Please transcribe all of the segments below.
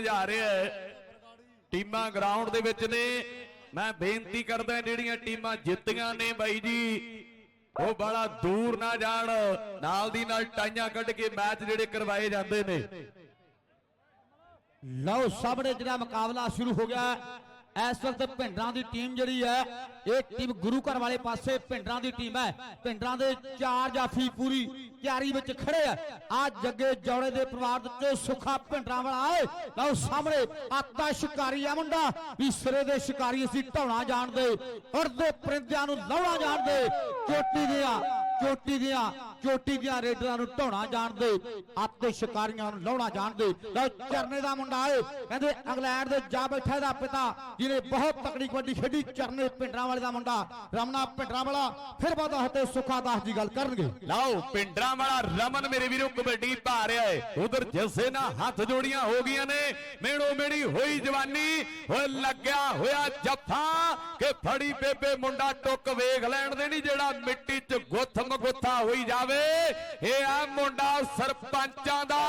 ਜਾ ਰਿਹਾ ਹੈ ਟੀਮਾਂ ਗਰਾਊਂਡ ਦੇ ਵਿੱਚ ਨੇ। ਮੈਂ ਬੇਨਤੀ ਕਰਦਾ ਜਿਹੜੀਆਂ ਟੀਮਾਂ ਜਿੱਤੀਆਂ ਨੇ ਬਾਈ ਜੀ, ਉਹ ਬੜਾ ਦੂਰ ਨਾ ਜਾਣ, ਨਾਲ ਦੀ ਨਾਲ ਟਾਈਆਂ ਕੱਢ ਕੇ ਮੈਚ ਜਿਹੜੇ ਕਰਵਾਏ ਜਾਂਦੇ ਨੇ। ਲਓ, ਸਾਹਮਣੇ ਜਿਹੜਾ ਮੁਕਾਬਲਾ ਸ਼ੁਰੂ ਹੋ ਗਿਆ। ਇਸ ਵਕਤ ਭਿੰਡਰਾਂ ਦੀ ਟੀਮ ਜਿਹੜੀ ਹੈ, ਇਹ ਟੀਮ ਗੁਰੂ ਘਰ ਵਾਲੇ ਪਾਸੇ ਭਿੰਡਰਾਂ ਦੀ ਟੀਮ ਹੈ। ਭਿੰਡਰਾਂ ਦੇ ਚਾਰ ਜਾਫੀ ਪੂਰੀ ਤਿਆਰੀ ਵਿੱਚ ਖੜੇ ਆ। ਆ ਜੱਗੇ ਜੌੜੇ ਦੇ ਪਰਿਵਾਰ ਦੇ ਵਿੱਚੋਂ ਸੁੱਖਾ ਭਿੰਡਰਾਂ ਵਾਲਾ ਆਏ। ਲਓ ਸਾਹਮਣੇ, ਆਤਾ ਸ਼ਿਕਾਰੀ ਆ ਮੁੰਡਾ। ਵੀ ਸਿਰੇ ਦੇ ਸ਼ਿਕਾਰੀ ਅਸੀਂ ਢਾਉਣਾ ਜਾਣਦੇ। ਉੜਦੇ ਪਰਿੰਦਿਆਂ ਨੂੰ ਲਾਉਣਾ ਜਾਣਦੇ। ਚੋਟੀ ਦੀਆਂ ਚੋਟੀ ਦੀਆਂ। ਚੋਟੀ ਦੀਆਂ ਰੇਡਰਾਂ ਨੂੰ ਢਾਉਣਾ ਜਾਣਦੇ ਆਤੇ ਸ਼ਿਕਾਰੀਆਂ ਨੂੰ ਲਾਉਣਾ ਜਾਣਦੇ ਲਓ ਚਰਨੇ ਦਾ ਮੁੰਡਾ ਏ, ਕਹਿੰਦੇ ਇੰਗਲੈਂਡ ਦੇ ਜਾ ਬੈਠਾ ਦਾ ਪਿਤਾ, ਜਿਹਨੇ ਬਹੁਤ ਤਕੜੀ ਕਬੱਡੀ ਖੇਡੀ ਚਰਨੇ ਪਿੰਡਰਾਂ ਵਾਲੇ ਦਾ ਮੁੰਡਾ, ਰਮਨਾ ਪਿੰਡਰਾਂ ਵਾਲਾ, ਫਿਰ ਬਾਦਾ ਹਤੇ ਸੁਖਾ ਦਾਸ ਦੀ ਗੱਲ ਕਰਨਗੇ। ਲਓ, ਪਿੰਡਰਾਂ ਵਾਲਾ ਰਮਨ ਮੇਰੇ ਵੀਰੋ ਕਬੱਡੀ ਪਾ ਰਿਹਾ ਏ। ਉਧਰ ਜੱਸੇ ਨਾਲ ਹੱਥ ਜੋੜੀਆਂ ਹੋ ਗਈਆਂ ਨੇ, ਮੇੜੋ ਮੇੜੀ ਹੋਈ ਜਵਾਨੀ ਓਏ ਲੱਗਿਆ ਹੋਇਆ ਜੱਫਾ ਕਿ ਫੜੀ ਬੇਬੇ ਮੁੰਡਾ ਟੁੱਕ ਵੇਖ ਲੈਣ ਦੇ ਨਹੀਂ ਜਿਹੜਾ ਮਿੱਟੀ 'ਚ ਗੁੱਥ ਮਗੁੱਥਾ ਹੋਈ ਜਾਵੇ। ਇਹ ਆ ਮੁੰਡਾ ਸਰਪੰਚਾਂ ਦਾ।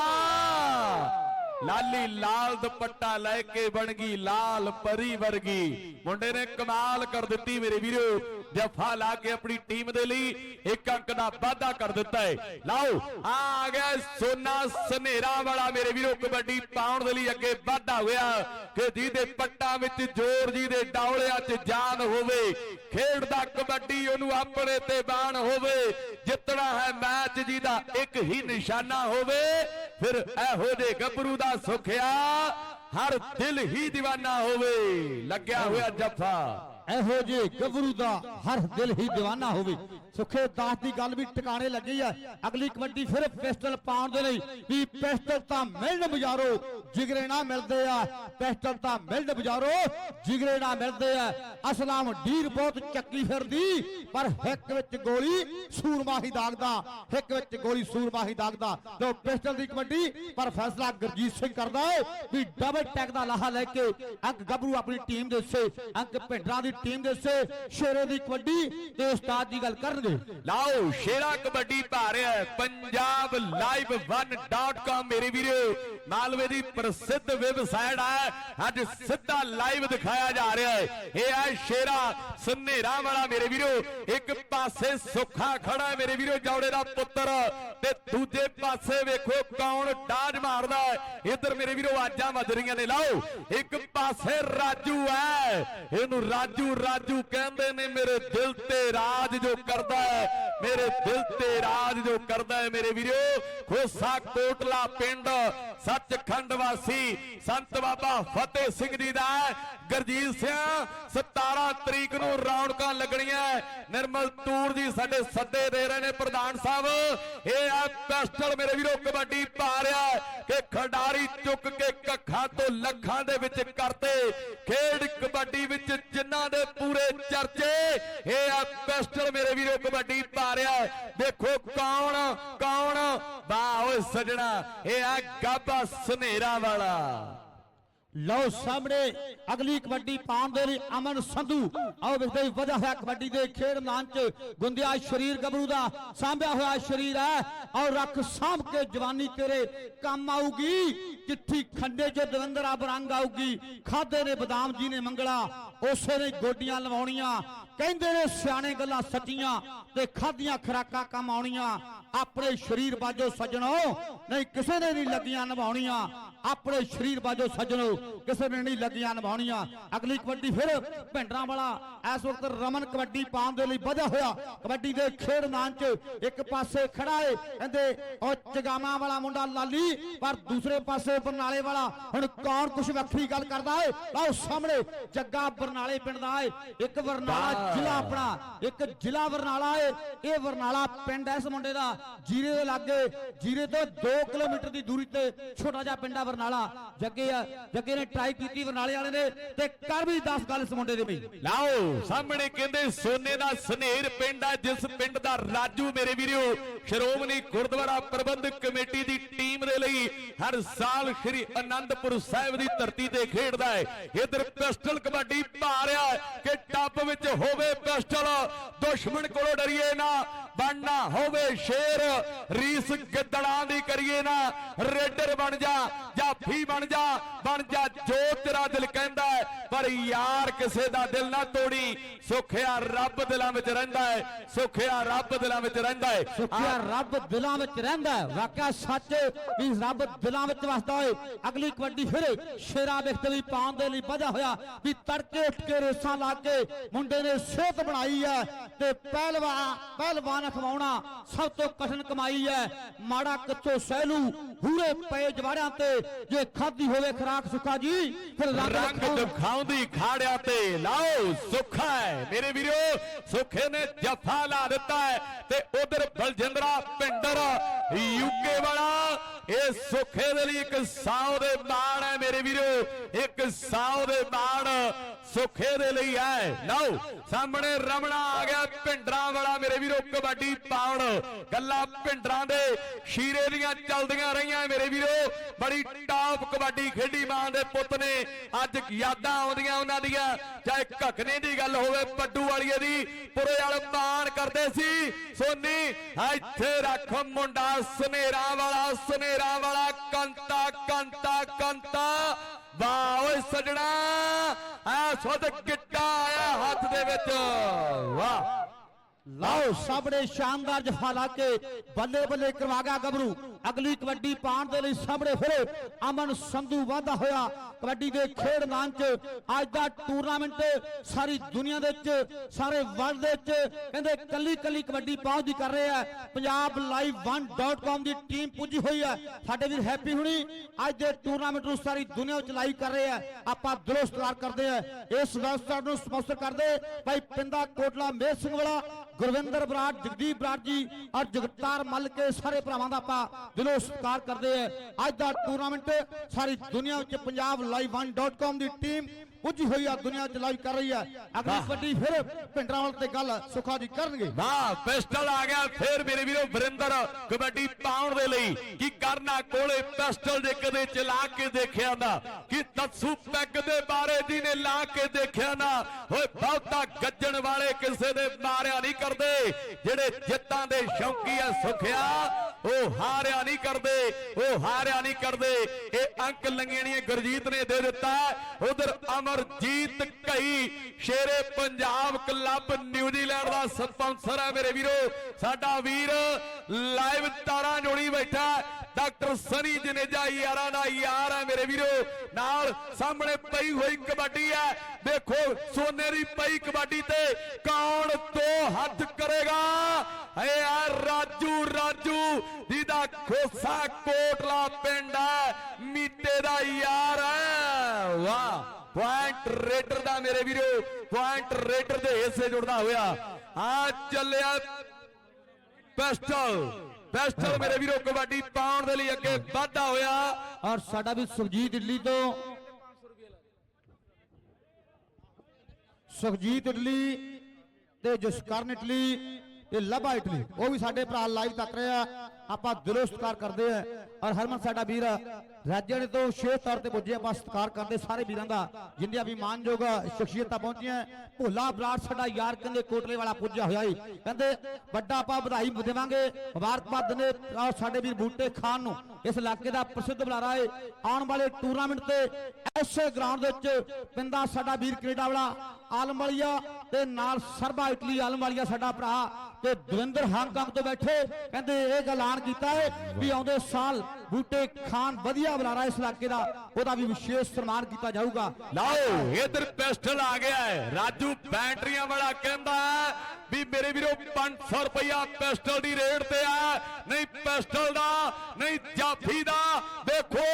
ਲਾਲੀ ਲਾਲ ਦੁਪੱਟਾ ਲੈ ਕੇ ਬਣ ਗਈ, ਲਾਲ ਪਰੀ ਵਰਗੀ। ਮੁੰਡੇ ਨੇ ਕਮਾਲ ਕਰ ਦਿੱਤੀ ਮੇਰੇ ਵੀਰੋ। ਜਫਾ ਲਾ ਕੇ ਆਪਣੀ ਟੀਮ ਦੇ ਲਈ ਇੱਕ ਅੰਕ ਦਾ ਵਾਅਦਾ ਕਰ ਦਿੱਤਾ ਹੈ ਲਓ, ਆ ਗਿਆ ਸੋਨਾ ਸਨੇਰਾ ਵਾਲਾ ਮੇਰੇ ਵੀਰੋ, ਕਬੱਡੀ ਪਾਉਣ ਦੇ ਲਈ ਅੱਗੇ ਵਾਧਾ ਹੋਇਆ ਕਿ ਜਿਹਦੇ ਪੱਟਾਂ ਵਿੱਚ ਜ਼ੋਰ ਜੀ ਦੇ ਡੌਲਿਆਂ 'ਚ ਜਾਨ ਹੋਵੇ ਖੇਡਦਾ ਕਬੱਡੀ ਉਹਨੂੰ ਆਪਣੇ ਤੇ ਬਾਣ ਹੋਵੇ। ਜਿੱਤਣਾ ਹੈ ਮੈਚ ਜਿਹਦਾ ਇੱਕ ਹੀ ਨਿਸ਼ਾਨਾ ਹੋਵੇ। ਫਿਰ ਇਹੋ ਜੇ ਗੱਭਰੂ ਦਾ ਸੁਖਿਆ ਹਰ ਦਿਲ ਹੀ دیਵਾਨਾ ਹੋਵੇ, ਲੱਗਿਆ ਹੋਇਆ ਜੱਫਾ। ਇਹੋ ਜੇ ਗੱਭਰੂ ਦਾ ਹਰ ਦਿਲ ਹੀ دیਵਾਨਾ ਹੋਵੇ। ਸੁਖੇ ਦਾਸ ਦੀ ਗੱਲ ਵੀ ਟਿਕਾਣੇ ਲੱਗੀ ਹੈ। ਅਗਲੀ ਕਬੱਡੀ ਫਿਰ ਪਿਸਟਲ ਪਾਉਣ ਦੇ ਲਈ ਵੀ ਪਿਸਟਲ ਤਾਂ ਮਿਲਣ ਬਜ਼ਾਰੋ ਜਿਗਰੇ ਨਾ ਮਿਲਦੇ ਆ। ਪਿਸਟਲ ਤਾਂ ਮਿਲਣ ਬਜ਼ਾਰੋ ਜਿਗਰੇ ਨਾ ਮਿਲਦੇ ਆ। ਅਸਲਾਮ ਢੀਰ ਬਹੁਤ ਚੱਕੀ ਫਿਰਦੀ, ਪਰ ਹਿੱਕ ਵਿੱਚ ਗੋਲੀ ਸੂਰਮਾ ਹੀ ਦਾਗਦਾ। ਹਿੱਕ ਵਿੱਚ ਗੋਲੀ ਸੂਰਮਾ ਹੀ ਦਾਗਦਾ। ਲੋ ਪਿਸਟਲ ਦੀ ਕਬੱਡੀ ਪਰ ਫੈਸਲਾ ਗੁਰਜੀਤ ਸਿੰਘ ਕਰਦਾ ਹੈ ਵੀ ਡਬਲ ਟੈਗ ਦਾ ਲਾਹਾ ਲੈ ਕੇ ਅੰਕ ਗੱਭਰੂ ਆਪਣੀ ਟੀਮ ਦੇ ਸੇ ਅੰਕ ਭਿੰਡਰਾਂ ਦੀ ਟੀਮ ਦੇ ਸੇ ਸ਼ੇਰੇ ਦੀ ਕਬੱਡੀ ਤੇ ਉਸਤਾਦ ਦੀ ਗੱਲ ਕਰਨਗੇ। ਲਾਓ, ਸ਼ੇਰਾ ਕਬੱਡੀ ਪਾ ਰਿਹਾ ਪੰਜਾਬ ਲਾਈਵ 1.com ਮੇਰੇ ਵੀਰੋ, ਮਾਲਵੇ ਦੀ ਪ੍ਰਸਿੱਧ ਵੈਬਸਾਈਟ ਹੈ। ਅੱਜ ਸਿੱਧਾ ਲਾਈਵ ਦਿਖਾਇਆ ਜਾ ਰਿਹਾ ਹੈ। ਇਹ ਹੈ ਸ਼ੇਰਾ ਸੰਨੇਰਾ ਵਾਲਾ ਮੇਰੇ ਵੀਰੋ। ਇੱਕ ਪਾਸੇ ਸੁੱਖਾ ਖੜਾ ਹੈ ਮੇਰੇ ਵੀਰੋ, ਜੌੜੇ ਦਾ ਪੁੱਤਰ। ਤੇ ਦੂਜੇ ਪਾਸੇ ਵੇਖੋ ਕੌਣ ਡਾਜ ਮਾਰਦਾ ਇਧਰ ਮੇਰੇ ਵੀਰੋ ਆਜਾਂ ਵੱਜ ਰਹੀਆਂ ਨੇ। ਲਾਓ, ਇੱਕ ਪਾਸੇ ਰਾਜੂ ਹੈ। ਇਹਨੂੰ ਰਾਜੂ ਰਾਜੂ ਕਹਿੰਦੇ ਨੇ ਮੇਰੇ ਦਿਲ ਤੇ ਰਾਜ ਜੋ ਕਰਦਾ ਹੈ। ਮੇਰੇ ਦਿਲ ਤੇ ਰਾਜ ਜੋ ਕਰਦਾ ਹੈ ਮੇਰੇ ਵੀਰੋ ਖੋਸਾ ਕੋਟਲਾ ਪਿੰਡ ਸੱਚਖੰਡ ਵਾਸੀ ਸੰਤ ਬਾਬਾ ਫਤਿਹ ਸਿੰਘ ਜੀ ਦਾ ਹੈ। ਗੁਰਜੀਤ ਸਿੰਘ 17 ਤਰੀਕ ਨੂੰ ਰੌਣਕਾਂ ਲੱਗਣੀਆਂ ਨਿਰਮਲ ਤੂਰ ਜੀ ਸਾਡੇ ਸੱਦੇ ਦੇ ਰਹੇ ਨੇ ਪ੍ਰਧਾਨ ਸਾਹਿਬ। ਇਹ ਆ ਪਿਸਟਲ ਮੇਰੇ ਵੀਰੋ, ਕਬੱਡੀ ਪਾ ਰਿਹਾ ਕਿ ਖਿਡਾਰੀ ਚੁੱਕ ਕੇ ਕੱਖਾਂ ਤੋਂ ਲੱਖਾਂ ਦੇ ਵਿੱਚ ਕਰਤੇ। ਖੇਡ ਕਬੱਡੀ ਵਿੱਚ ਜਿਨ੍ਹਾਂ ਦੇ ਪੂਰੇ ਚਰਚੇ, ਇਹ ਆ ਪਿਸਟਲ ਮੇਰੇ ਵੀਰੋ, ਕਬੱਡੀ ਪਾ ਰਿਹਾ ਦੇਖੋ ਕੌਣ ਕੌਣ? ਵਾਹ, ਓਏ ਸਜਣਾ, ਇਹ ਆ ਗਾਬਾ ਸਨੇਰਾ ਵਾਲਾ। ਲਓ ਸਾਹਮਣੇ ਅਗਲੀ ਕਬੱਡੀ ਪਾਉਣ ਦੇ ਲਈ ਅਮਨ ਸੰਧੂ। ਆਓ ਵੇਖਦੇ ਹੀ ਵਧਿਆ ਹੋਇਆ ਕਬੱਡੀ ਦੇ ਖੇਡ ਮੈਦਾਨ 'ਚ ਗੁੰਦਿਆ ਸਰੀਰ ਗੱਭਰੂ ਦਾ ਸਾਂਭਿਆ ਹੋਇਆ ਸਰੀਰ ਹੈ। ਔਰ ਰੱਖ ਸਾਂਭ ਕੇ ਜਵਾਨੀ ਤੇਰੇ ਕੰਮ ਆਊਗੀ। ਚਿੱਠੀ ਖੰਡੇ 'ਚ ਦਵਿੰਦਰ ਆ ਬਰੰਗ ਆਊਗੀ। ਖਾਦੇ ਨੇ ਬਦਾਮ ਜੀ ਨੇ ਮੰਗਲਾ, ਉਸੇ ਨੇ ਗੋਡੀਆਂ ਲਵਾਉਣੀਆਂ। ਕਹਿੰਦੇ ਨੇ ਸਿਆਣੇ ਗੱਲਾਂ ਸੱਚੀਆਂ ਤੇ ਖਾਦੀਆਂ ਖਰਾਕਾਂ ਕੰਮ ਆਉਣੀਆਂ। ਆਪਣੇ ਸਰੀਰ ਬਾਜੋ ਸੱਜਣੋ, ਨਹੀਂ ਕਿਸੇ ਨੇ ਨਹੀਂ ਲੱਗੀਆਂ ਨਿਭਾਉਣੀਆਂ। ਆਪਣੇ ਸਰੀਰ ਬਾਜੋ ਸਜਣੋ, ਕਿਸੇ ਨੇ ਨਹੀਂ ਲੱਗੀਆਂ ਨਿਭਾਉਣੀਆਂ। ਅਗਲੀ ਕਬੱਡੀ ਫਿਰ ਭਿੰਡਰਾਂ ਵਾਲਾ। ਇਸ ਵਕਤ ਰਮਨ ਕਬੱਡੀ ਪਾਉਣ ਦੇ ਲਈ ਵਧਿਆ ਹੋਇਆ। ਕਬੱਡੀ ਦੇ ਖੇਡ ਮੈਦਾਨ 'ਚ ਇੱਕ ਪਾਸੇ ਖੜਾ ਏ, ਕਹਿੰਦੇ ਉਹ ਚਗਾਮਾ ਵਾਲਾ ਮੁੰਡਾ ਲਾਲੀ, ਪਰ ਦੂਸਰੇ ਪਾਸੇ ਬਰਨਾਲੇ ਵਾਲਾ। ਹੁਣ ਕੌਣ ਕੁਛ ਵੱਖਰੀ ਗੱਲ ਕਰਦਾ ਏ? ਲਓ ਸਾਹਮਣੇ ਜੱਗਾ ਬਰਨਾਲੇ ਪਿੰਡ ਦਾ ਏ। ਇੱਕ ਬਰਨਾਲਾ ਜ਼ਿਲ੍ਹਾ ਆਪਣਾ, ਇੱਕ ਜ਼ਿਲ੍ਹਾ ਬਰਨਾਲਾ ਏ। ਇਹ ਬਰਨਾਲਾ ਪਿੰਡ ਐ ਇਸ ਮੁੰਡੇ ਦਾ। ਜੀਰੇ ਦੇ ਲਾਗੇ, ਜੀਰੇ ਤੋਂ 2 ਕਿਲੋਮੀਟਰ ਦੀ ਦੂਰੀ ਤੇ ਛੋਟਾ ਜਿਹਾ ਪਿੰਡ ਆ ਬਰਨਾਲਾ ਜੱਗੇ ਆ, ਜੱਗੇ ਨੇ ਟਰਾਈ ਕੀਤੀ ਬਰਨਾਲੇ ਵਾਲੇ ਨੇ ਤੇ ਕਰ ਵੀ 10 ਗੱਲ ਇਸ ਮੁੰਡੇ ਦੇ ਬਈ ਲਾਓ, ਸਾਹਮਣੇ ਕਹਿੰਦੇ ਸੋਨੇ ਦਾ ਸਨੇਰ ਪਿੰਡ ਆ, ਜਿਸ ਪਿੰਡ ਦਾ ਰਾਜੂ ਮੇਰੇ ਵੀਰੋ, ਸ਼੍ਰੋਮਣੀ ਗੁਰਦੁਆਰਾ ਪ੍ਰਬੰਧਕ ਕਮੇਟੀ ਦੀ ਟੀਮ ਦੇ ਲਈ ਹਰ ਸਾਲ ਸ੍ਰੀ ਅਨੰਦਪੁਰ ਸਾਹਿਬ ਦੀ ਧਰਤੀ ਤੇ ਖੇਡਦਾ ਹੈ। ਇਧਰ ਪਿਸਟਲ ਕਬੱਡੀ ਪਾ ਰਿਹਾ ਕਿ ਟੱਪ ਵਿੱਚ ਹੋ ਹੋਵੇ ਪਿਸਟਲ ਦੁਸ਼ਮਣ ਕੋਲੋਂ ਡਰੀਏ ਨਾ। ਬਣਨਾ ਹੋਵੇ ਸ਼ੇਰ। ਰੀਸ ਗਿੱਦੜਾਂ ਦੀ ਕਰੀਏ ਨਾ ਰੇਡਰ ਬਣ ਜਾ ਜਾਫੀ ਬਣ ਜਾ ਬਣ ਜਾ ਜੋ ਤੇਰਾ ਦਿਲ ਕਹਿੰਦਾ ਹੈ। ਪਰ ਯਾਰ ਕਿਸੇ ਦਾ ਦਿਲ ਨਾ ਤੋੜੀ ਸੁਖਿਆ ਰੱਬ ਦਿਲਾਂ ਵਿੱਚ ਰਹਿੰਦਾ ਹੈ ਸੁਖਿਆ ਰੱਬ ਦਿਲਾਂ ਵਿੱਚ ਰਹਿੰਦਾ ਹੈ। ਸੁਖਿਆ ਰੱਬ ਦਿਲਾਂ ਵਿੱਚ ਰਹਿੰਦਾ ਹੈ। ਵਾਕਿਆ ਸੱਚ ਵੀ ਰੱਬ ਦਿਲਾਂ ਵਿੱਚ ਵਸਦਾ ਹੋਏ ਅਗਲੀ ਕਬੱਡੀ ਫਿਰ ਸ਼ੇਰਾ ਵਿਖਤ ਵੀ ਪਾਉਣ ਦੇ ਲਈ ਵਧਿਆ ਹੋਇਆ ਵੀ ਤੜਕੇ ਉੱਠ ਕੇ ਰੇਸਾਂ ਲਾ ਕੇ ਮੁੰਡੇ ਨੇ ਸਿਹਤ ਬਣਾਈ ਹੈ ਤੇ ਪਹਿਲਵਾਨ ਪਹਿਲਵਾਨ ਖਵਾਉਣਾ। ਸਭ ਤੋਂ ਕਠਿਨ ਕਮਾਈ ਹੈ ਮਾੜਾ ਕਿੱਥੋਂ ਸਹਿਲੂ ਹੂਰੇ ਪਏ ਜਵਾੜਿਆਂ ਤੇ। ਜੇ ਖਾਦੀ ਹੋਵੇ ਖਰਾਕ ਸੁਖਾ ਜੀ ਫਿਰ ਰੰਗ। ਦਿਖਾਉਂਦੀ ਖਾੜਿਆਂ ਤੇ। ਲਾਓ ਸੁੱਖਾ ਹੈ। ਮੇਰੇ ਵੀਰੋ ਸੁੱਖੇ ਨੇ ਜਫਾ ਲਾ ਦਿੱਤਾ ਹੈ। ਤੇ ਉਧਰ ਬਲਜਿੰਦਰਾ ਪਿੰਡਰ ਯੂਕੇ ਵਾਲਾ ਇਹ ਸੁੱਖੇ ਦੇ ਲਈ ਇੱਕ ਸਾਉ ਦੇ ਬਾਣ ਹੈ ਮੇਰੇ ਵੀਰੋ। ਇੱਕ ਸਾਉ ਦੇ ਬਾਣ ਸੁੱਖੇ ਦੇ ਲਈ ਹੈ। ਲਓ, ਸਾਹਮਣੇ ਰਮਣਾ ਆ ਗਿਆ ਪਿੰਡਰਾਂ ਵਾਲਾ ਮੇਰੇ ਵੀਰੋ, ਕਬੱਡੀ ਪਾਉਣ। ਗੱਲਾਂ ਪਿੰਡਰਾਂ ਦੇ ਸ਼ੀਰੇ ਦੀਆਂ ਚੱਲਦੀਆਂ ਰਹੀਆਂ ਮੇਰੇ ਵੀਰੋ। ਬੜੀ ਟਾਪ ਕਬੱਡੀ ਖੇਡੀ ਮਾਂ ਦੇ ਪੁੱਤ ਨੇ। ਅੱਜ ਯਾਦਾਂ ਆਉਂਦੀਆਂ ਉਹਨਾਂ ਦੀਆਂ। ਚਾਹੇ ਘਕਨੇ ਦੀ ਗੱਲ ਹੋਵੇ, ਪੱਡੂ ਵਾਲੀਏ ਦੀ। ਪੁਰੇ ਵਾਲ ਪਾਣ ਕਰਦੇ ਸੀ। ਸੋਨੀ, ਇੱਥੇ ਰੱਖ ਮੁੰਡਾ ਸੁਨੇਰਾ ਵਾਲਾ ਸੁਨੇ ਸਨੇਰਾ ਵਾਲਾ ਕੰਤਾ ਕੰਤਾ ਕੰਤਾ। ਵਾਹ, ਓਏ ਸਜਣਾ ਆ ਸੁਧ ਗਿੱਟਾ ਆਇਆ ਹੱਥ ਦੇ ਵਿੱਚ। ਵਾਹ। ਲਓ, ਸਾਹਮਣੇ ਸ਼ਾਨਦਾਰ ਜਫਾ ਲਾ ਕੇ ਬੱਲੇ ਬੱਲੇ ਕਰਵਾ ਗੱਭਰੂ। ਅਗਲੀ ਕਬੱਡੀ ਪਾਉਣ ਦੇ ਲਈ ਸਾਹਮਣੇ ਫਿਰ। ਅਮਨ ਸੰਧੂ ਵਾਧਾ ਹੋਇਆ। ਕਬੱਡੀ ਦੇ ਖੇਡ ਮੈਦਾਨ 'ਚ ਅੱਜ ਦਾ ਟੂਰਨਾਮੈਂਟ ਸਾਰੀ ਦੁਨੀਆ ਦੇ ਵਿੱਚ, ਸਾਰੇ ਵਰਲਡ ਦੇ ਵਿੱਚ ਕਹਿੰਦੇ ਕੱਲੀ ਕੱਲੀ ਕਬੱਡੀ ਪਹੁੰਚਦੀ ਕਰ ਰਹੇ ਆ ਪੰਜਾਬ ਲਾਈਵ 1.com ਦੀ ਟੀਮ ਪੁੱਜੀ ਹੋਈ ਹੈ। ਸਾਡੇ ਵੀਰ ਹੈਪੀ ਹੁਣੀ ਅੱਜ ਦੇ ਟੂਰਨਾਮੈਂਟ ਨੂੰ ਸਾਰੀ ਦੁਨੀਆ ਵਿੱਚ ਲਾਈਵ ਕਰ ਰਹੇ ਆ ਆਪਾਂ ਦਿਲੋਂ ਸਤਿਕਾਰ ਕਰਦੇ ਆ ਇਸ ਵੈਬਸਾਈਟ ਨੂੰ ਸਪਾਂਸਰ ਕਰਦੇ ਭਾਈ ਪਿੰਦਾ ਕੋਟਲਾ, ਮੇਰ ਸਿੰਘ ਵਾਲਾ ਗੁਰਵਿੰਦਰ ਬਰਾੜ, ਜਗਦੀਪ ਬਰਾੜ ਜੀ ਔਰ ਜਗਤਾਰ ਮੱਲ ਕੇ ਸਾਰੇ ਭਰਾਵਾਂ ਦਾ ਆਪਾਂ ਦਿਲੋਂ ਸਤਿਕਾਰ ਕਰਦੇ ਆ ਅੱਜ ਦਾ ਟੂਰਨਾਮੈਂਟ ਸਾਰੀ ਦੁਨੀਆ ਵਿੱਚ ਪੰਜਾਬ ਲਾਈਵ 1.com ਦੀ ਟੀਮ ਪੁੱਜੀ ਹੋਈ ਆ ਦੁਨੀਆ ਚ ਲਾਈਵ ਕਰ ਰਹੀ ਆ। ਅਗਲੀ ਕਬੱਡੀ ਫਿਰ ਪਿੰਡਰਾਵਲ ਤੇ ਗੱਲ ਸੁਖਾ ਜੀ ਕਰਨਗੇ। ਵਾਹ ਪਿਸਟਲ ਆ ਗਿਆ। ਫੇਰ ਮੇਰੇ ਵੀਰੋ ਵਰਿੰਦਰ ਕਬੱਡੀ ਪਾਉਣ ਦੇ ਲਈ ਕੀ ਕਰਨਾ? ਕੋਲੇ ਪਿਸਟਲ ਦੇ ਕਦੇ ਚਲਾ ਕੇ ਦੇਖਿਆ ਨਾ। ਕਿ ਤਤਸੂ ਪੈਗ ਦੇ ਬਾਰੇ ਦੀ ਨੇ ਲਾ ਕੇ ਦੇਖਿਆ ਨਾ। ਓਏ ਬਹੁਤਾ ਗੱਜਣ ਵਾਲੇ ਕਿਸੇ ਦੇ ਮਾਰਿਆ ਨਹੀਂ ਕਰਦੇ। ਜਿਹੜੇ ਜਿੱਤਾਂ ਦੇ ਸ਼ੌਕੀ ਆ ਸੁਖਿਆ ਉਹ ਹਾਰਿਆ ਨਹੀਂ ਕਰਦੇ। ਉਹ ਹਾਰਿਆ ਨਹੀਂ ਕਰਦੇ। ਇਹ ਅੰਕ ਲੰਗੇਣੀਏ ਗੁਰਜੀਤ ਨੇ ਦੇ ਦਿੱਤਾ। ਉਧਰ Jeet Ghai, Shere Punjab club New Zealand ਦਾ ਸਪਾਂਸਰ ਹੈ ਮੇਰੇ ਵੀਰੋ। ਸਾਡਾ ਵੀਰ ਲਾਈਵ ਤਾਰਾਂ ਜੋੜੀ ਬੈਠਾ ਡਾਕਟਰ ਸਨੀ ਜਨੇਜਾ ਯਾਰਾਂ ਦਾ ਯਾਰ ਹੈ ਮੇਰੇ ਵੀਰੋ। ਨਾਲ ਸਾਹਮਣੇ ਪਈ ਹੋਈ ਕਬੱਡੀ ਹੈ। ਦੇਖੋ, ਸੋਨੇ ਦੀ ਪਈ ਕਬੱਡੀ ਤੇ ਕੌਣ ਦੋ ਹੱਥ ਕਰੇਗਾ? ਏ ਆ ਰਾਜੂ ਰਾਜੂ, ਜਿਹਦਾ ਖੋਸਾ ਕੋਟਲਾ ਪਿੰਡ ਹੈ। ਮੀਟੇ ਦਾ ਯਾਰ ਹੈ। ਵਾਹ। ਪੁਆਇੰਟ ਰੇਡਰ ਦਾ ਮੇਰੇ ਵੀਰੋ ਪੁਆਇੰਟ ਰੇਡਰ ਦੇ ਹਿੱਸੇ ਜੁੜਦਾ ਹੋਇਆ। ਆ ਚੱਲਿਆ ਪਿਸਟਲ ਪਿਸਟਲ ਮੇਰੇ ਵੀਰੋ, ਕਬੱਡੀ ਪਾਉਣ ਦੇ ਲਈ ਅੱਗੇ ਵਾਧਾ ਹੋਇਆ। ਔਰ ਸਾਡਾ ਵੀ ਸੁਖਜੀਤ ਇਟਲੀ ਤੋਂ ਸੁਖਜੀਤ ਇਟਲੀ ਤੇ ਜਸਕਰਨ ਇਟਲੀ ਤੇ ਲਭਾ ਇਟਲੀ ਉਹ ਵੀ ਸਾਡੇ ਭਰਾ ਲਾਈਵ ਤੱਕ ਰਹੇ ਆ। ਆਪਾਂ ਦਿਲੋਂ ਸਤਿਕਾਰ ਕਰਦੇ ਆ। ਔਰ ਹਰਮਨ, ਸਾਡਾ ਵੀਰ ਰਾਜਣ ਤੋਂ ਸ਼ੇਰ ਤੌਰ ਤੇ ਪੁੱਜੇ, ਆਪਾਂ ਸਤਿਕਾਰ ਕਰਦੇ ਸਾਰੇ ਵੀਰਾਂ ਦਾ, ਜਿੰਨੀਆਂ ਵੀ ਮਾਨਯੋਗ ਸ਼ਖਸੀਅਤਾਂ ਪਹੁੰਚੀਆਂ, ਭੋਲਾ ਬਰਾੜ ਸਾਡਾ ਯਾਰ ਕਹਿੰਦੇ ਕੋਟਲੇ ਵਾਲਾ ਪੁੱਜਿਆ ਹੋਇਆ ਈ ਕਹਿੰਦੇ, ਵੱਡਾ ਆਪਾਂ ਵਧਾਈ ਦੇਵਾਂਗੇ ਮੁਬਾਰਕਬਾਦ ਨੇ ਸਾਡੇ ਵੀਰ ਬੂਟੇ ਖਾਨ ਨੂੰ। ਇਸ ਇਲਾਕੇ ਦਾ ਪ੍ਰਸਿੱਧ ਬੁਲਾਰਾ ਏ। ਆਉਣ ਵਾਲੇ ਟੂਰਨਾਮੈਂਟ ਤੇ ਐਸੇ ਗਰਾਊਂਡ ਦੇ ਵਿੱਚ ਪਿੰਦਾ ਸਾਡਾ ਵੀਰ ਕੈਨੇਡਾ ਵਾਲਾ ਆਲਮ ਵਾਲੀਆ ਤੇ ਨਾਲ ਸਰਬਾ ਇਟਲੀ ਆਲਮ ਵਾਲੀਆ ਸਾਡਾ ਭਰਾ। ਤੇ ਦਵਿੰਦਰ ਹਾਂਗਕਾਂਗ ਤੋਂ ਬੈਠੇ, ਕਹਿੰਦੇ ਇਹ ਐਲਾਨ ਕੀਤਾ ਹੈ ਵੀ ਆਉਂਦੇ ਸਾਲ ਬੂਟੇ ਖਾਨ ਵਧੀਆ ਬੁਲਾਰਾ ਇਸ ਇਲਾਕੇ ਦਾ, ਉਹਦਾ ਵੀ ਵਿਸ਼ੇਸ਼ ਸਨਮਾਨ ਕੀਤਾ ਜਾਊਗਾ। ਲਓ, ਇਧਰ ਪਿਸਟਲ ਆ ਗਿਆ ਹੈ, ਰਾਜੂ ਬੈਟਰੀਆਂ ਵਾਲਾ ਕਹਿੰਦਾ ਵੀ ਮੇਰੇ ਵੀਰੋ 500 ਰੁਪਇਆ ਪਿਸਟਲ ਦੀ ਰੇਟ ਤੇ ਆ। ਨਹੀਂ ਪਿਸਟਲ ਦਾ, ਨਹੀਂ ਜਾਫੀ ਦਾ। ਦੇਖੋ,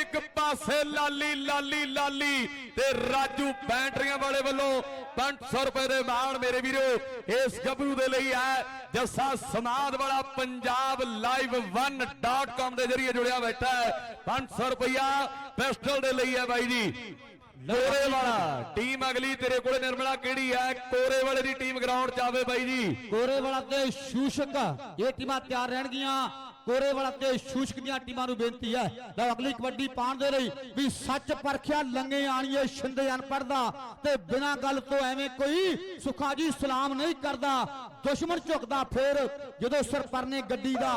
ਇੱਕ ਪਾਸੇ ਲਾਲੀ ਲਾਲੀ ਲਾਲੀ ਤੇ ਰਾਜੂ ਬੈਟਰੀਆਂ ਵਾਲੇ ਵੱਲੋਂ 500 ਰੁਪਏ ਦੇ ਮਾਣ ਮੇਰੇ ਵੀਰੋ ਇਸ ਗੱਭਰੂ ਦੇ ਲਈ ਹੈ ਜੱਸਾ ਸਮਾਦ ਵਾਲਾ ਪੰਜਾਬ ਲਾਈਵ 1.com ਦੇ ਜਰੀਏ ਜੁੜਿਆ ਬੈਠਾ ਹੈ। 500 ਰੁਪਇਆ ਪਿਸਟਲ ਦੇ ਲਈ ਹੈ ਬਾਈ ਜੀ। ਕੋਰੇ ਵਾਲਾ ਟੀਮ ਅਗਲੀ ਤੇਰੇ ਕੋਲੇ ਨਿਰਮਲਾ ਕਿਹੜੀ ਹੈ? ਕੋਰੇ ਵਾਲੇ ਦੀ ਟੀਮ ਗਰਾਊਂਡ 'ਚ ਆਵੇ ਬਾਈ ਜੀ। ਕੋਰੇ ਵਾਲਾ ਤੇ ਸ਼ੂਸ਼ਕ। ਇਹ ਟੀਮਾਂ ਤਿਆਰ ਰਹਿਣਗੀਆਂ। ਕੋਰੇ ਤੇ ਸ਼ੂਸ਼ਕ ਦੀਆਂ ਟੀਮਾਂ ਨੂੰ ਬੇਨਤੀ ਹੈ। ਲਓ, ਅਗਲੀ ਕਬੱਡੀ ਪਾਉਣ ਦੇ ਲਈ ਵੀ ਸੱਚ ਪਰਖਿਆ ਲੰਗੇ ਆਣੀਏ ਸ਼ਿੰਦੇ ਅਨਪੜ੍ਹ ਦਾ ਤੇ ਬਿਨਾਂ ਗੱਲ ਤੋਂ ਐਵੇਂ ਕੋਈ ਸੁਖਾ ਜੀ ਸਲਾਮ ਨਹੀਂ ਕਰਦਾ। ਦੁਸ਼ਮਣ ਝੁਕਦਾ ਫੇਰ ਜਦੋਂ ਸਰਪਰਨੇ ਗੱਡੀ ਦਾ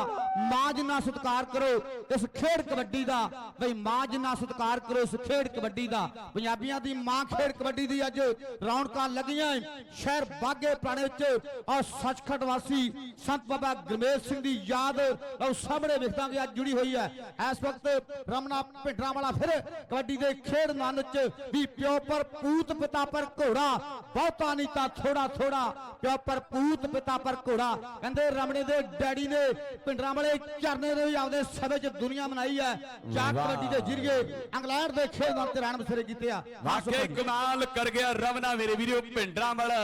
ਮਾਂ ਜਿੰਨਾ ਸਤਿਕਾਰ ਕਰੋ, ਇਸ ਖੇਡ ਕਬੱਡੀ ਦਾ। ਬਈ ਮਾਂ ਜਿੰਨਾ ਸਤਿਕਾਰ ਕਰੋ, ਇਸ ਖੇਡ ਕਬੱਡੀ ਦਾ। ਪੰਜਾਬੀਆਂ ਦੀ ਮਾਂ ਖੇਡ ਕਬੱਡੀ ਦੀ ਅੱਜ ਰੌਣਕਾਂ ਲੱਗੀਆਂ ਸ਼ਹਿਰ ਬਾਗੇ ਪੁਰਾਣੇ ਵਿੱਚ ਔਰ ਸੱਚਖੰਡ ਵਾਸੀ ਸੰਤ ਬਾਬਾ ਗੁਰਮੇਲ ਸਿੰਘ ਦੀ ਯਾਦ, ਲਓ ਸਾਹਮਣੇ ਵੇਖਦਾ ਕਿ ਅੱਜ ਜੁੜੀ ਹੋਈ ਹੈ। ਇਸ ਵਕਤ ਰਮਨਾ ਭਿੰਡਰਾਂ ਵਾਲਾ ਫਿਰ ਕਬੱਡੀ ਦੇ ਖੇਡ ਮੈਦਾਨ ਵਿੱਚ ਵੀ ਪਿਓ ਪਰ ਪੂਤ ਪਿਤਾ ਪਰ ਘੋੜਾ ਬਹੁਤਾ ਨਹੀਂ ਤਾਂ ਥੋੜਾ ਥੋੜਾ ਪਿਓ ਪਰ ਪੂਤ ਪਿਤਾ ਪਰ ਘੋੜਾ। ਕਹਿੰਦੇ ਰਮਣੇ ਦੇ ਡੈਡੀ ਨੇ ਭਿੰਡਰਾਂ ਵਾਲੇ ਚਰਨੇ ਦੇ ਆਪਦੇ ਸਭੇ 'ਚ ਦੁਨੀਆ ਮਨਾਈ ਹੈ। ਵਾਹ। ਕਬੱਡੀ ਦੇ ਜਰੀਏ ਇੰਗਲੈਂਡ ਦੇ ਖੇਡ ਮੈਦਾਨ ਤੇ ਰਣ ਬਸੇਰੇ ਕੀਤੇ ਆ। ਵਾਕਈ ਕਮਾਲ ਕਰ ਗਿਆ ਰਵਨਾ ਮੇਰੇ ਵੀਰੋ ਭਿੰਡਰਾਂ ਵਾਲਾ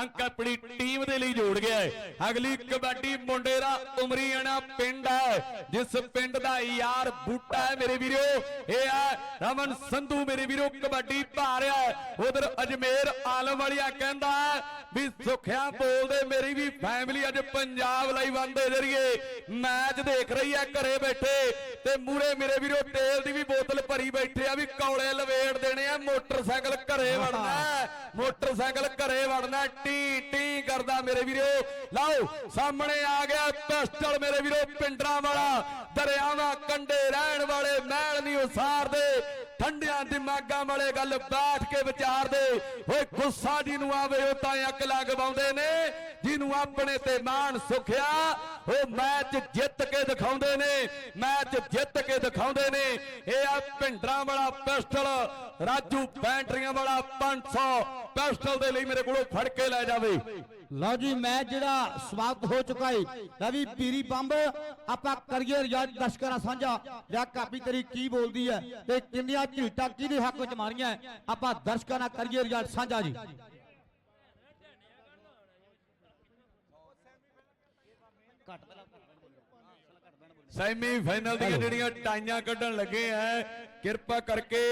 ਅੰਕ ਆਪਣੀ ਟੀਮ ਦੇ ਲਈ ਜੋੜ ਗਿਆ ਹੈ। ਅਗਲੀ ਕਬੱਡੀ ਮੁੰਡੇ ਦਾ ਉਮਰੀਆਣਾ ਪਿੰਡ ਹੈ ਜਿਸ ਪਿੰਡ ਦਾ ਯਾਰ ਬੂਟਾ ਹੈ ਮੇਰੇ ਵੀਰੋ, ਇਹ ਹੈ ਰਮਨ ਸੰਧੂ ਮੇਰੇ ਵੀਰੋ, ਕਬੱਡੀ ਪਾ ਰਿਹਾ ਉਧਰ ਅਜਮੇਰ ਆਲਮ ਵਾਲੀਆ ਕਹਿੰਦਾ ਹੈ ਵੀ ਸੁਖਿਆ ਬੋਲਦੇ ਮੇਰੀ ਵੀ ਫੈਮਿਲੀ ਅੱਜ ਪੰਜਾਬ ਲਈ ਵਨ ਜ਼ਰੀਏ। ਮੈਚ ਦੇਖ ਰਹੀ ਹੈ, ਘਰੇ ਬੈਠੇ ਤੇ ਮੂਰੇ ਮੇਰੇ ਵੀਰੋ, ਤੇਲ ਦੀ ਬੈਠੇ ਆ ਵੀ ਕੌਲੇ ਲਵੇੜ ਦੇਣੇ ਆ ਮੋਟਰਸਾਈਕਲ ਘਰੇ ਵੜਨਾ ਮੋਟਰਸਾਈਕਲ ਘਰੇ ਵੜਨਾ ਟੀ ਟੀ ਕਰਦਾ ਮੇਰੇ ਵੀਰੋ। ਲਓ ਸਾਹਮਣੇ ਆ ਗਿਆ ਪਿਸਟਲ ਮੇਰੇ ਵੀਰੋ ਪਿੰਡਰਾਂ ਵਾਲਾ ਦਰਿਆਵਾਂ ਕੰਡੇ ਰਹਿਣ ਵਾਲੇ ਮਹਿਲ ਨਹੀਂ ਉਸਾਰਦੇ। ਠੰਡਿਆਂ ਦਿਮਾਗਾਂ ਵਾਲੇ ਗੱਲ ਬੈਠ ਕੇ ਵਿਚਾਰਦੇ ਓਏ ਗੁੱਸਾ ਜਿਹਨੂੰ ਆਵੇ ਉਹ ਤਾਂ ਅੱਗ ਲਗਵਾਉਂਦੇ ਨੇ ਜਿਹਨੂੰ ਆਪਣੇ ਤੇ ਮਾਣ ਸੁਖਿਆ ਉਹ ਮੈਚ ਜਿੱਤ ਕੇ ਦਿਖਾਉਂਦੇ ਨੇ, ਮੈਚ ਜਿੱਤ ਕੇ ਦਿਖਾਉਂਦੇ ਨੇ। ਇਹ ਆ ਭਿੰਡਰਾਂ ਵਾਲਾ ਪਿਸਟਲ, ਰਾਜੂ ਬੈਟਰੀਆਂ ਵਾਲਾ 500 ਪਿਸਟਲ ਦੇ ਲਈ ਮੇਰੇ ਕੋਲੋਂ ਫੜ ਕੇ ਲੈ ਜਾਵੇ। ਲਓ ਜੀ, ਮੈਚ ਜਿਹੜਾ ਸਮਾਪਤ ਹੋ ਚੁੱਕਾ ਹੈ ਲੈ ਪੀਰੀ ਬੰਬ, ਆਪਾਂ ਕਰੀਏ ਰਿਜ਼ਲਟ ਦਰਸ਼ਕਾਂ ਨਾਲ ਸਾਂਝਾ। ਜਾਂ ਕਾਪੀ ਤੇਰੀ ਕੀ ਬੋਲਦੀ ਹੈ ਤੇ ਕਿੰਨੀਆਂ ਝੀਟਾਂ ਕਿਹਦੇ ਹੱਕ ਵਿੱਚ ਮਾਰੀਆਂ ਆਪਾਂ ਦਰਸ਼ਕਾਂ ਨਾਲ ਕਰੀਏ ਰਿਜ਼ਲਟ ਸਾਂਝਾ ਜੀ। ਸੈਮੀ ਫਾਈਨਲ ਦੀਆਂ ਜਿਹੜੀਆਂ ਟਾਈਆਂ ਕੱਢਣ ਲੱਗੇ ਐ ਕਿਰਪਾ ਕਰਕੇ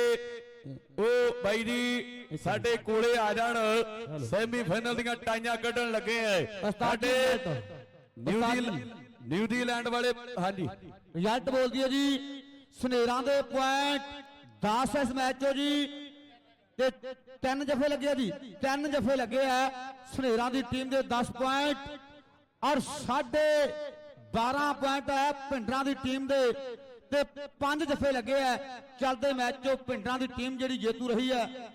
ਉਹ ਬਾਈ ਜੀ ਸਾਡੇ ਕੋਲੇ ਆ ਜਾਣ। ਸੈਮੀ ਫਾਈਨਲ ਦੀਆਂ ਟਾਈਆਂ ਕੱਢਣ ਲੱਗੇ ਐ। ਸਾਡੇ ਨਿਊਜ਼ੀਲੈਂਡ ਵਾਲੇ ਹਾਂਜੀ। ਰਿਜ਼ਲਟ ਬੋਲਦੀ ਹੈ ਜੀ। ਸਨੇਰਾਂ ਦੇ ਪੁਆਇੰਟ 10 ਇਸ ਮੈਚ ਚੋਂ ਜੀ। ਤੇ ਤਿੰਨ ਜਫੇ ਲੱਗੇ ਆ ਜੀ। ਤਿੰਨ ਜਫੇ ਲੱਗੇ ਆ। ਸਨੇਰਾਂ ਦੀ ਟੀਮ ਦੇ 10 ਪੁਆਇੰਟ ਔਰ ਸਾਡੇ 12 ਪੁਆਇੰਟ ਹੈ ਭਿੰਡਰਾਂ ਦੀ ਟੀਮ ਦੇ ਤੇ ਪੰਜ ਜਫੇ ਲੱਗੇ ਆ ਚੱਲਦੇ ਮੈਚ ਚੋਂ ਭਿੰਡਰਾਂ ਦੀ ਟੀਮ ਜਿਹੜੀ ਜੇਤੂ ਰਹੀ ਹੈ।